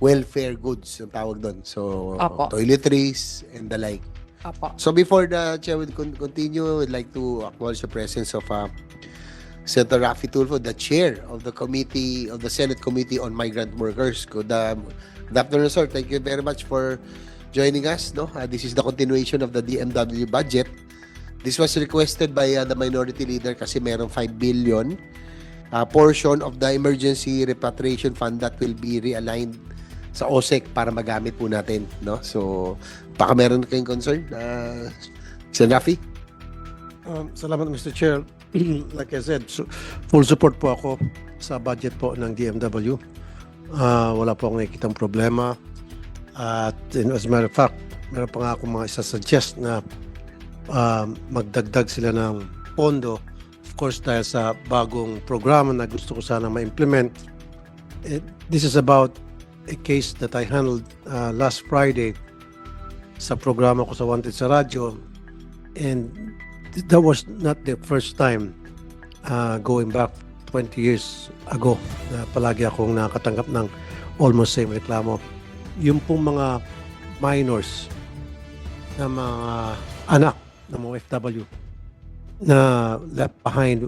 welfare goods ang tawag doon. So, Opo. toiletries and the like. Opo. So before the chair would con- continue, I'd like to acknowledge the presence of uh, Senator Rafi Tulfo, the chair of the committee of the Senate Committee on Migrant Workers. Good, um, good afternoon, sir. Thank you very much for joining us. No, uh, this is the continuation of the DMW budget. This was requested by uh, the minority leader kasi merong 5 billion uh, portion of the emergency repatriation fund that will be realigned sa OSEC para magamit po natin, no? So, baka meron kayong concern, uh, Sen. Rafi? Um, salamat Mr. Chair. like I said, su- full support po ako sa budget po ng DMW. Ah, wala po akong nakikitang problema. At in- as a matter of fact, meron pa nga akong mga isa-suggest na um, magdagdag sila ng pondo. Of course, dahil sa bagong programa na gusto ko sana ma-implement. Eh, this is about a case that I handled uh, last Friday sa programa ko sa Wanted sa Radyo. And that was not the first time uh, going back 20 years ago na palagi akong nakatanggap ng almost same reklamo. Yung pong mga minors na mga anak ng mga OFW na left behind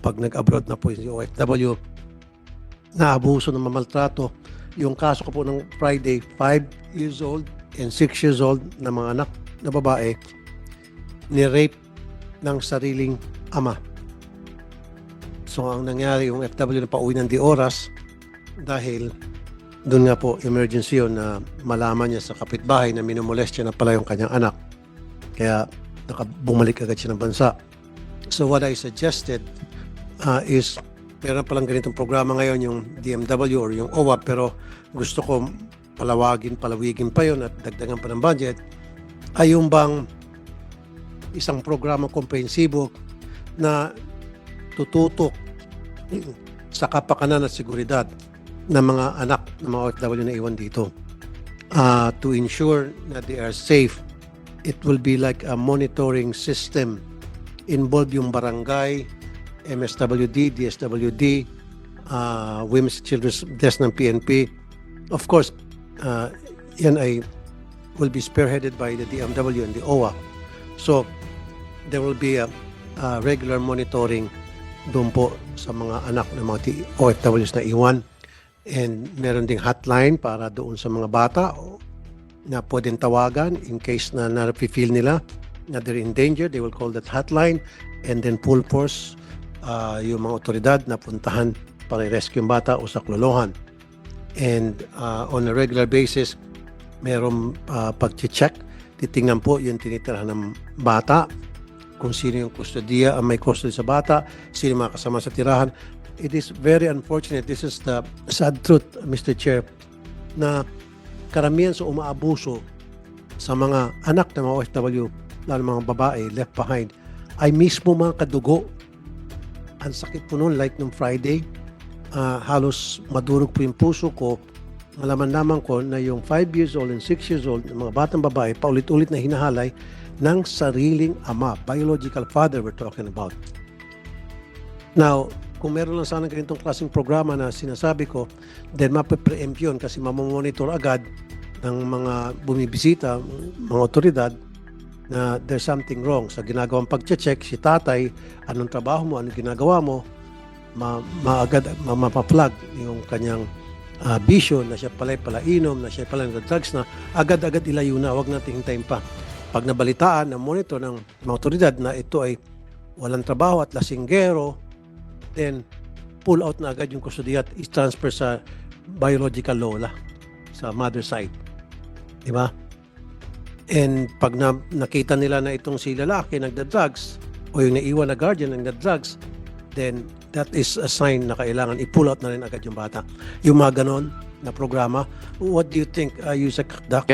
pag nag-abroad na po yung OFW na abuso ng mamaltrato. Yung kaso ko po ng Friday, 5 years old and 6 years old na mga anak na babae ni-rape ng sariling ama. So ang nangyari yung FW na pauwi ng di oras dahil doon nga po emergency yun na malaman niya sa kapitbahay na minumolest siya na pala yung kanyang anak. Kaya nakabumalik agad siya ng bansa. So what I suggested uh, is meron palang ganitong programa ngayon yung DMW or yung OWA pero gusto ko palawagin, palawigin pa yun at dagdagan pa ng budget ay yung bang isang programa komprehensibo na tututok sa kapakanan at seguridad ng mga anak ng mga OFW na iwan dito. Uh, to ensure that they are safe, it will be like a monitoring system. Involve yung barangay, MSWD, DSWD, uh, Women's Children's Desk ng PNP. Of course, uh, yan ay will be spearheaded by the DMW and the OWA. So, there will be a, a regular monitoring doon po sa mga anak ng mga OFWs na iwan. And meron ding hotline para doon sa mga bata na pwedeng tawagan in case na na-feel nila na they're in danger. They will call that hotline and then full force uh, yung mga otoridad na puntahan para i-rescue yung bata o saklolohan. And uh, on a regular basis, merong uh, pag-check. Titingnan po yung tinitirahan ng bata, kung sino yung kustodiya ang may custody sa bata, sino mga kasama sa tirahan. It is very unfortunate. This is the sad truth, Mr. Chair, na karamihan sa umaabuso sa mga anak ng mga OFW, lalo mga babae left behind, ay mismo mga kadugo. Ang sakit po noon, like nung Friday, ah, halos madurog po yung puso ko malaman naman ko na yung 5 years old and 6 years old mga batang babae paulit-ulit na hinahalay ng sariling ama, biological father we're talking about. Now, kung meron lang sana ganitong klaseng programa na sinasabi ko, then mape-preempt yun kasi mamamonitor agad ng mga bumibisita, mga otoridad, na there's something wrong sa ginagawang pag-check, si tatay, anong trabaho mo, anong ginagawa mo, ma maagad ma mapaplag yung kanyang ah, bisyo na siya pala'y palainom, na siya pala drugs na agad-agad ilayo na, huwag natin hintayin pa. Pag nabalitaan ng monitor ng mga otoridad na ito ay walang trabaho at lasinggero, then pull out na agad yung kustodiya at i-transfer sa biological lola sa mother side. Di ba? And pag na, nakita nila na itong si lalaki nagda-drugs o yung naiwan na guardian nagda-drugs, then that is a sign na kailangan i-pull out na rin agad yung bata. Yung mga ganon na programa, what do you think, uh, Yusek Dak?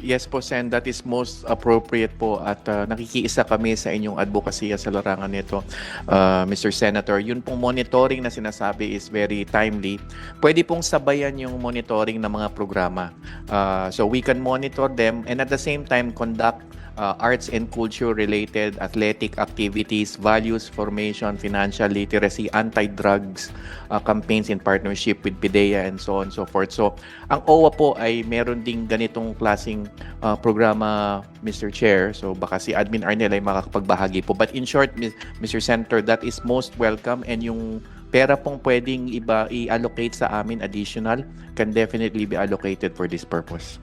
Yes, po, Sen, that is most appropriate po at uh, nakikiisa kami sa inyong advocacy sa larangan nito, uh, Mr. Senator. Yun pong monitoring na sinasabi is very timely. Pwede pong sabayan yung monitoring ng mga programa. Uh, so we can monitor them and at the same time conduct uh, arts and culture related athletic activities, values formation, financial literacy, anti-drugs uh, campaigns in partnership with PIDEA and so on and so forth. So, ang OWA po ay meron ding ganitong klasing uh, programa, Mr. Chair. So, baka si Admin Arnel ay makakapagbahagi po. But in short, Mr. Senator, that is most welcome and yung pera pong pwedeng iba i-allocate sa amin additional can definitely be allocated for this purpose.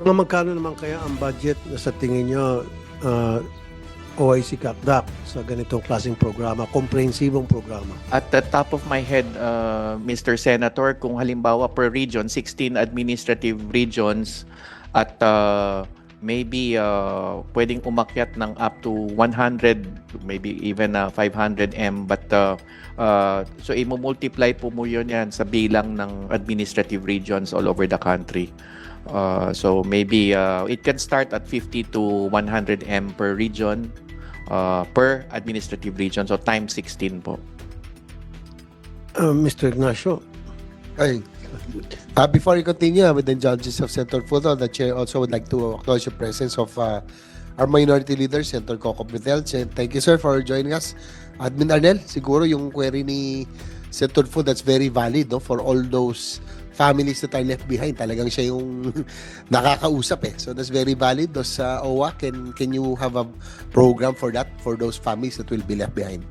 Mga magkano naman kaya ang budget na sa tingin nyo uh, OIC CACDAC sa ganitong klaseng programa, komprehensibong programa? At the top of my head, uh, Mr. Senator, kung halimbawa per region, 16 administrative regions at uh, maybe uh, pwedeng umakyat ng up to 100, maybe even uh, 500 M. But uh, uh, so i-multiply po mo yun yan sa bilang ng administrative regions all over the country. Uh, so maybe uh, it can start at 50 to 100 M per region uh, per administrative region. So times 16 po. Uh, Mr. Ignacio, Ay. Uh, before you continue uh, with the judges of Senator Fulton, the chair also would like to acknowledge the presence of uh, our minority leader, Senator Coco Betel. Sen- Thank you, sir, for joining us. Admin Arnel, siguro yung query ni Senator Fu, that's very valid no, for all those families that are left behind. Talagang siya yung nakakausap eh. So that's very valid. Those uh, OWA, can, can you have a program for that, for those families that will be left behind?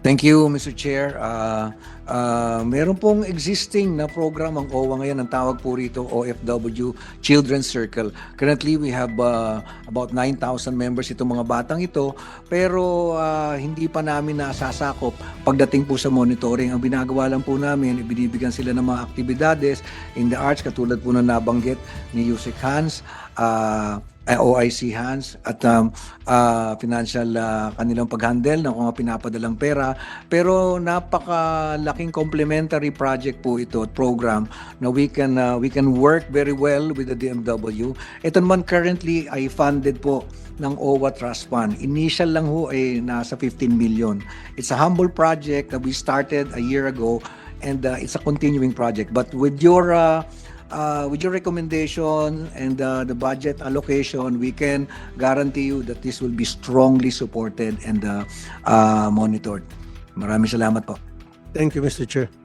Thank you, Mr. Chair. Uh, uh, meron pong existing na program ang OWA ngayon. Ang tawag po rito OFW Children's Circle. Currently, we have uh, about 9,000 members itong mga batang ito. Pero uh, hindi pa namin nasasakop pagdating po sa monitoring. Ang binagawa lang po namin, ibinibigyan sila ng mga aktibidades in the arts, katulad po na nabanggit ni Yusek Hans, uh, OIC Hans at um, uh, financial uh, kanilang pag-handle ng mga pinapadalang pera. Pero napakalaking complementary project po ito at program na we can uh, we can work very well with the DMW. Ito naman currently ay funded po ng OWA Trust Fund. Initial lang ho ay nasa 15 million. It's a humble project that we started a year ago and uh, it's a continuing project. But with your uh, uh, with your recommendation and uh, the budget allocation, we can guarantee you that this will be strongly supported and uh, uh, monitored. Maraming salamat po. thank you, Mr. Chair.